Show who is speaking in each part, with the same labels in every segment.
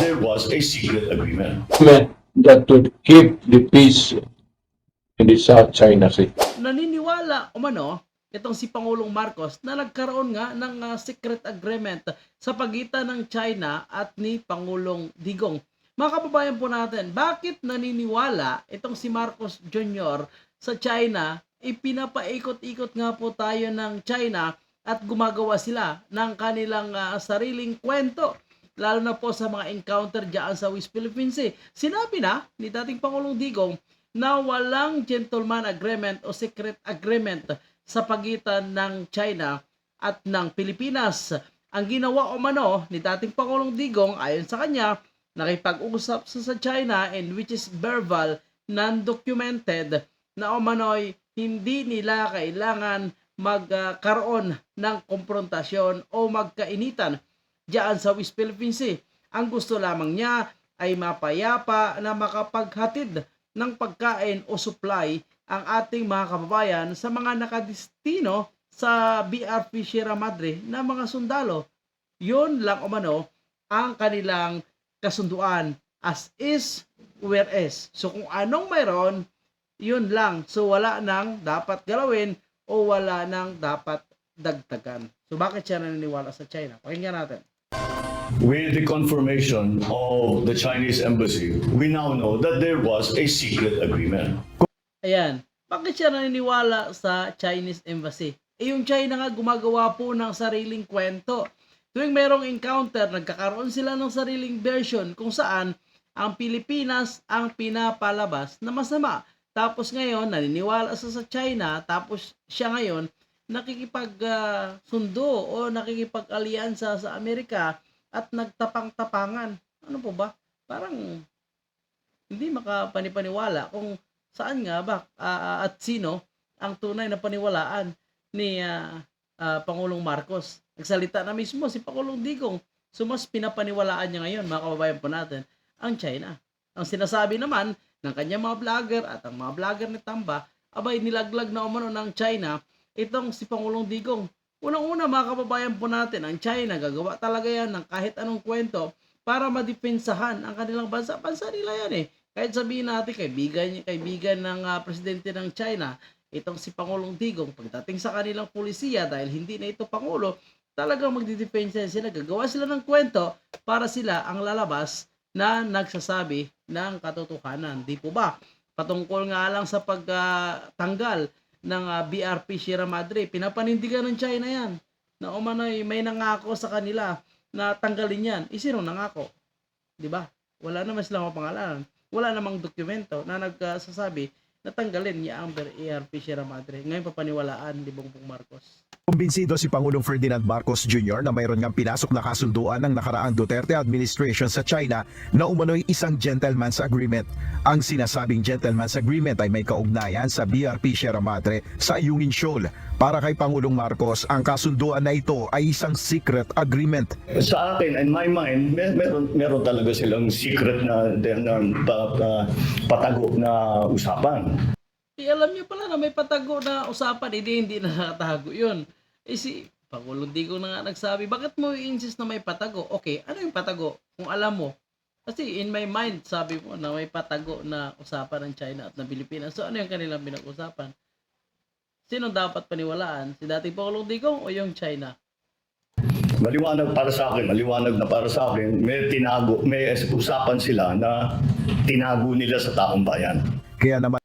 Speaker 1: there was a secret agreement.
Speaker 2: that would keep the peace in the South China Sea.
Speaker 3: naniniwala umano itong si Pangulong Marcos na nagkaroon nga ng ah, secret agreement sa pagitan ng China at ni Pangulong Digong. Mga kababayan po natin, bakit naniniwala itong si Marcos Jr. sa China? Ipinapaikot-ikot nga po tayo ng China at gumagawa sila ng kanilang ah, sariling kwento lalo na po sa mga encounter diyan sa West Philippine Sea. Sinabi na ni dating Pangulong Digong na walang gentleman agreement o secret agreement sa pagitan ng China at ng Pilipinas. Ang ginawa o mano ni dating Pangulong Digong ayon sa kanya, nakipag-usap sa sa China and which is verbal, non-documented na umano'y hindi nila kailangan magkaroon ng komprontasyon o magkainitan diyan sa West Philippine Sea. Ang gusto lamang niya ay mapayapa na makapaghatid ng pagkain o supply ang ating mga kababayan sa mga nakadistino sa BRP Sierra Madre na mga sundalo. Yun lang umano ang kanilang kasunduan as is where is. So kung anong mayroon, yun lang. So wala nang dapat galawin o wala nang dapat dagdagan. So bakit siya naniniwala sa China? Pakinggan natin.
Speaker 1: With the confirmation of the Chinese embassy, we now know that there was a secret agreement.
Speaker 3: Ayan. Bakit siya naniniwala sa Chinese embassy? Eh yung China nga gumagawa po ng sariling kwento. Tuwing merong encounter, nagkakaroon sila ng sariling version kung saan ang Pilipinas ang pinapalabas na masama. Tapos ngayon, naniniwala sa sa China, tapos siya ngayon nakikipag ah, sundo o nakikipag-alyansa sa Amerika at nagtapang-tapangan. Ano po ba? Parang hindi makapanipaniwala kung saan nga ba ah, at sino ang tunay na paniwalaan ni ah, ah, Pangulong Marcos. Nagsalita na mismo si Pangulong Digong. So mas pinapaniwalaan niya ngayon, mga kababayan po natin, ang China. Ang sinasabi naman ng kanyang mga vlogger at ang mga vlogger ni Tamba, abay nilaglag na umano ng China itong si Pangulong Digong. Unang-una mga kababayan po natin, ang China gagawa talaga yan ng kahit anong kwento para madepensahan ang kanilang bansa. Bansa nila yan eh. Kahit sabihin natin, kaibigan, kaibigan ng ah, presidente ng China, itong si Pangulong Digong, pagdating sa kanilang pulisiya, dahil hindi na ito Pangulo, talagang magdidepensa sila. Gagawa sila ng kwento para sila ang lalabas na nagsasabi ng katotohanan. Di po ba? Patungkol nga lang sa pagtanggal ng ah, BRP Sierra Madre, pinapanindigan ng China yan. Na umano'y may nangako sa kanila na tanggalin yan. Eh, sino nangako? Di ba? Wala naman silang mapangalanan. Wala namang dokumento na nagsasabi na tanggalin niya ang BRP Sierra Madre. Ngayon papaniwalaan ni Bongbong Marcos.
Speaker 4: Kumbinsido si Pangulong Ferdinand Marcos Jr. na mayroon ngang pinasok na kasunduan ng nakaraang Duterte administration sa China na umano'y isang gentleman's agreement. Ang sinasabing gentleman's agreement ay may kaugnayan sa BRP Sierra Madre sa Ayungin Shoal. Para kay Pangulong Marcos, ang kasunduan na ito ay isang secret agreement.
Speaker 1: Sa akin, in my mind, mer- meron, meron talaga silang secret na, na, pa- pa- patago na usapan.
Speaker 3: Eh, alam niyo pala na may patago na usapan, hindi, hindi na nakatago yun. Eh si Pangulong Digong na nga nagsabi, bakit mo i-insist na may patago? Okay, ano yung patago? Kung alam mo. Kasi in my mind, sabi mo na may patago na usapan ng China at ng Pilipinas. So ano yung kanilang pinag-usapan? Sino dapat paniwalaan? Si dating Pangulong Digong o yung China?
Speaker 1: Maliwanag para sa akin, maliwanag na para sa akin, may tinago, may usapan sila na tinago nila sa taong bayan.
Speaker 4: Kaya naman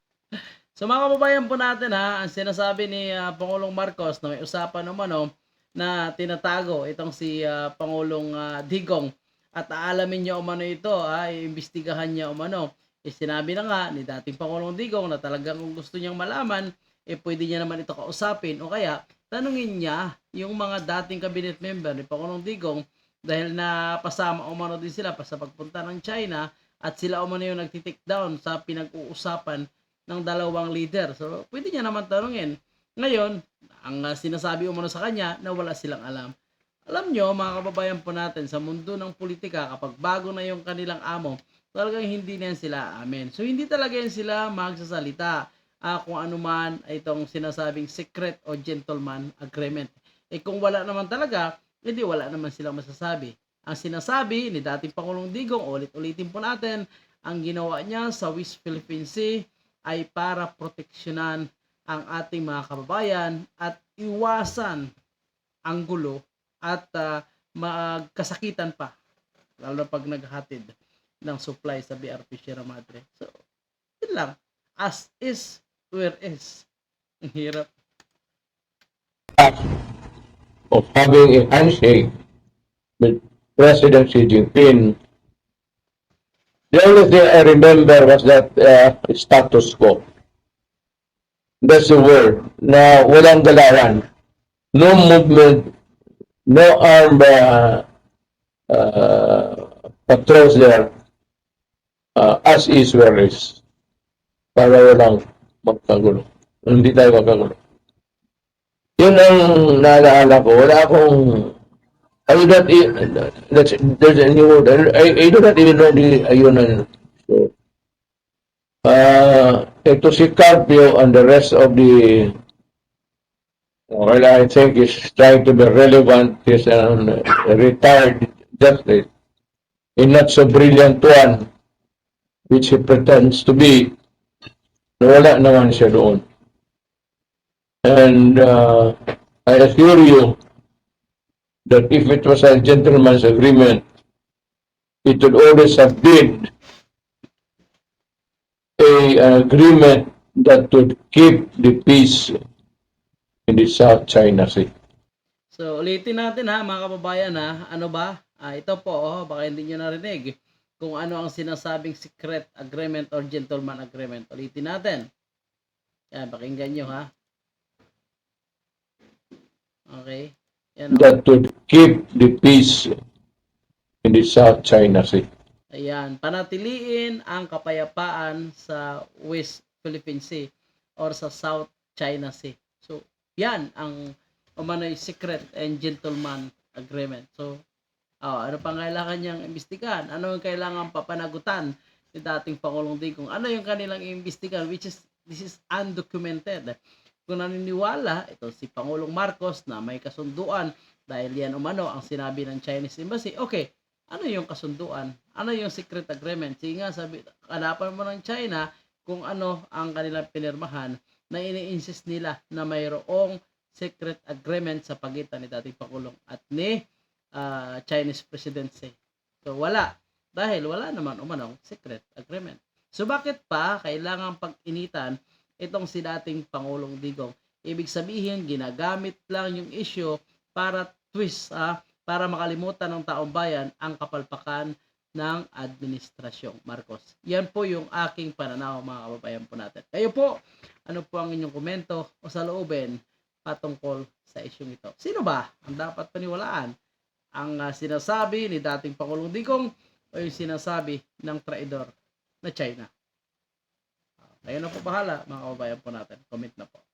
Speaker 3: So mga kababayan po natin ha, ang sinasabi ni ah, Pangulong Marcos na may usapan naman no, na tinatago itong si ah, Pangulong ah, Digong at aalamin niya umano ito, ha, iimbestigahan niya umano. Eh, sinabi na nga ni dating Pangulong Digong na talagang kung gusto niyang malaman, eh pwede niya naman ito kausapin o kaya tanungin niya yung mga dating cabinet member ni Pangulong Digong dahil napasama umano din sila sa pagpunta ng China at sila umano yung nagtitik down sa pinag-uusapan ng dalawang leader. So, pwede niya naman tanungin. Ngayon, ang uh, sinasabi umano sa kanya na wala silang alam. Alam nyo, mga kababayan po natin, sa mundo ng politika, kapag bago na yung kanilang amo, talagang hindi na sila amen. So, hindi talaga yan sila magsasalita ah, kung ano man itong sinasabing secret o gentleman agreement. Eh kung wala naman talaga, hindi wala naman silang masasabi. Ang sinasabi ni dating Pangulong Digong, ulit-ulitin po natin, ang ginawa niya sa West Philippine Sea ay para proteksyonan ang ating mga kababayan at iwasan ang gulo at ah, magkasakitan pa lalo na pag naghatid ng supply sa BRP Sierra Madre. So, yun lang. As is, where is. Ang hirap.
Speaker 2: of having a handshake with President Xi Jinping. The only thing I remember was that uh, status quo. That's the word. Na walang galawan. No movement, no armed uh, uh, patrols there. Uh, as is where is. Para walang magkagulo. Hindi tayo magkagulo. Yun ang naalala ko. Wala akong I do not that's there's a new word. I, I do not even know the ayun na so uh, ito si Carpio and the rest of the well I think is trying to be relevant. Is an retired justice. A not so brilliant one which he pretends to be. Wala naman siya doon. And uh, I assure you that if it was a gentleman's agreement, it would always have been a an agreement that would keep the peace in the South China Sea.
Speaker 3: So, ulitin natin ha, mga kababayan ha. Ano ba? Ah, ito po, oh, baka hindi nyo narinig kung ano ang sinasabing secret agreement or gentleman agreement. Ulitin natin. Yan, pakinggan nyo ha. Okay. Yan, oh.
Speaker 2: That would keep the peace in the South China Sea.
Speaker 3: Ayan, panatiliin ang kapayapaan sa West Philippine Sea or sa South China Sea. So, yan ang umano'y secret and gentleman agreement. So, oh, ano pang kailangan niyang imbestigahan? Ano yung kailangan papanagutan ni dating Pangulong Digong? Ano yung kanilang imbestigahan? Which is, this is undocumented. Kung naniniwala, ito si Pangulong Marcos na may kasunduan dahil yan umano ang sinabi ng Chinese Embassy. Okay, ano yung kasunduan? Ano yung secret agreement? Sige nga, sabi, hanapan mo ng China kung ano ang kanilang pinirmahan na ini-insist nila na mayroong secret agreement sa pagitan ni dating Pangulong at ni ah, Chinese presidency. So wala. Dahil wala naman umanong secret agreement. So bakit pa kailangan pag-initan itong si dating Pangulong Digong? Ibig sabihin, ginagamit lang yung issue para twist, ah, para makalimutan ng taong bayan ang kapalpakan ng administrasyong Marcos. Yan po yung aking pananaw mga kababayan po natin. Kayo po, ano po ang inyong komento o saloobin patungkol sa isyong ito? Sino ba ang dapat paniwalaan? Ang ah, sinasabi ni dating Pangulong Digong o yung sinasabi ng traidor na China? Kayo na po bahala mga kababayan po natin. Comment na po.